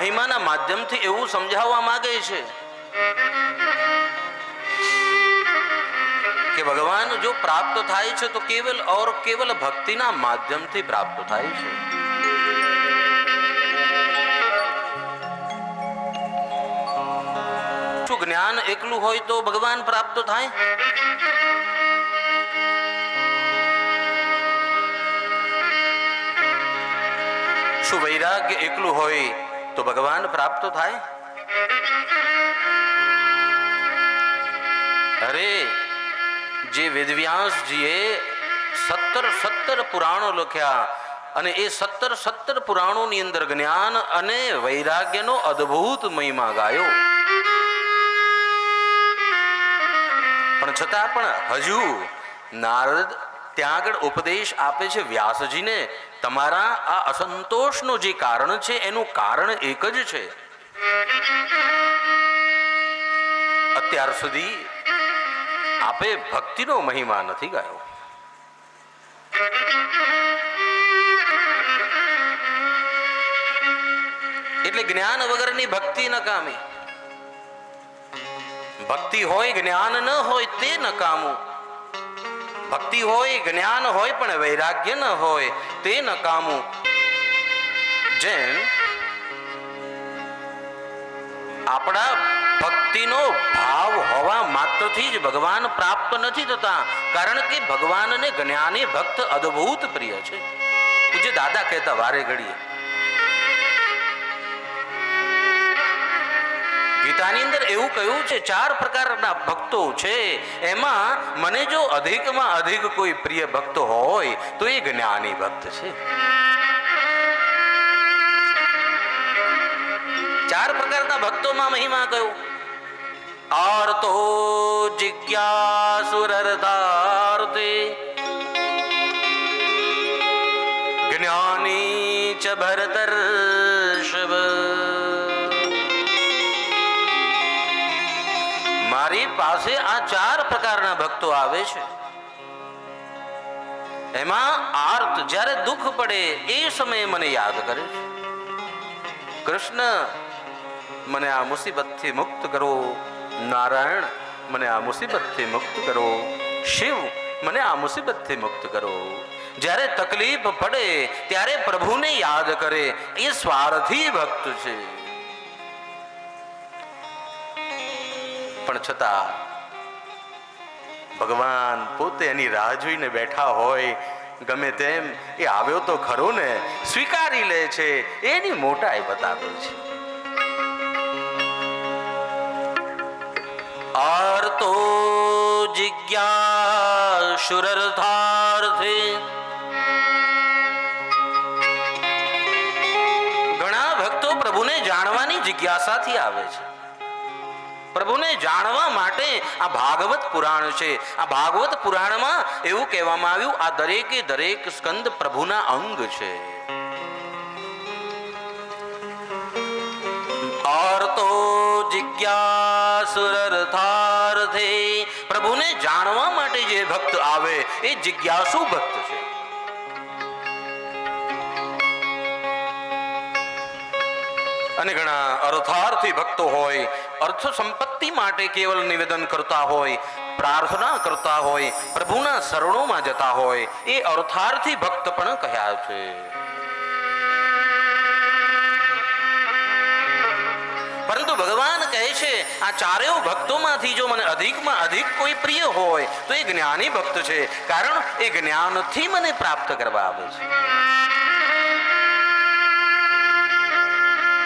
મહિમાના માધ્યમથી એવું સમજાવવા માંગે છે કે ભગવાન, જો પ્રાપ્ત થાય છે, તો કેવલ ઓર કેવલ ભક્તિના માધ્યમથી પ્રાપ્ત થાય છે. શું જ્ઞાન એકલું હોય તો ભગવાન પ્રાપ્ત થાય? શું વૈરાગ્ય એકલું હોય તો ભગવાન પ્રાપ્ત થાય? અરે, જે વેદવ્યાસજીએ સત્તર સત્તર પુરાણો લખ્યા અને એ સત્તર સત્તર પુરાણોની અંદર જ્ઞાન અને વૈરાગ્યનો અદ્ભુત મહિમા ગાયો. પણ છતાં પણ હજુ નારદ ત્યાં આગળ ઉપદેશ આપે છે વ્યાસજીને તમારા આ અસંતોષનું જે કારણ છે, એનું કારણ એક જ છે. અત્યાર સુધી આપે ભક્તિનો મહિમા નથી ગાયો. એટલે જ્ઞાન વગરની ભક્તિ નકામી. ભક્તિ હોય, જ્ઞાન ન હોય તે નકામું. ભક્તિ હોય, જ્ઞાન હોય, પણ વૈરાગ્ય ન હોય, તે નકામું જેમ આપણા ભક્તિનો ભાવ હોવા માત્રથી જ ભગવાન પ્રાપ્ત નથી થતા, કારણ કે ભગવાનને જ્ઞાની ભક્ત અદ્ભુત પ્રિય છે. પૂજ્ય દાદા કહેતા, વારે ઘડીએ. ગીતાની અંદર એવું કહ્યું છે, ચાર પ્રકારના ભક્તો છે. એમાં મને જો અધિકમાં અધિક કોઈ પ્રિય ભક્ત હોય, તો એ જ્ઞાની ભક્ત છે. ચાર પ્રકારના ભક્તોમાં મહિમા કયો? આર્તો જિજ્ઞાસુરર્થાર્થે પાસે આ ચાર પ્રકારના ભક્તો આવે છે. એમાં આર્ત જ્યારે દુઃખ પડે એ સમયે મને યાદ કરે છે. કૃષ્ણ, મને આ મુસીબતથી મુક્ત કરો. નારાયણ, મને આ મુસીબતથી મુક્ત કરો. શિવ, મને આ મુસીબતથી મુક્ત કરો. જ્યારે તકલીફ પડે ત્યારે પ્રભુને યાદ કરે, એ સ્વાર્થી ભક્ત છે. પણ છતાં ભગવાન પોતે એની રાહ જોઈને બેઠા હોય, ગમે તેમ એ આવ્યો તો ખરો ને, સ્વીકારી લે છે, એની મોટાઈ બતાવે છે. આર્તો જિજ્ઞાસુરર્થાર્થે ઘણા ભક્તો પ્રભુને જાણવાની જિજ્ઞાસાથી આવે છે. પ્રભુને જાણવા માટે આ ભાગવત પુરાણ છે. આ ભાગવત પુરાણમાં એવું કહેવામાં આવ્યું, આ દરેકે દરેક સ્કંદ પ્રભુના અંગ છે. આર્તો જિજ્ઞાસુરર્થાર્થે પ્રભુને જાણવા માટે જે ભક્ત આવે, એ જિજ્ઞાસુ ભક્ત છે. અને ઘણા અર્થાર્થી ભક્તો હોય અર્થ સંપત્તિ માટે કેવલ નિવેદન કરતા હોય, પ્રાર્થના કરતા હોય, પ્રભુના શરણોમાં જતા હોય, એ અર્થાર્થી ભક્ત પણ કહ્યા છે. પરંતુ ભગવાન કહે છે, આ ચારેય ભક્તોમાંથી જો મને અધિકમાં અધિક કોઈ પ્રિય હોય, તો એ જ્ઞાની ભક્ત છે, કારણ એ જ્ઞાનથી મને પ્રાપ્ત કરવા આવે છે.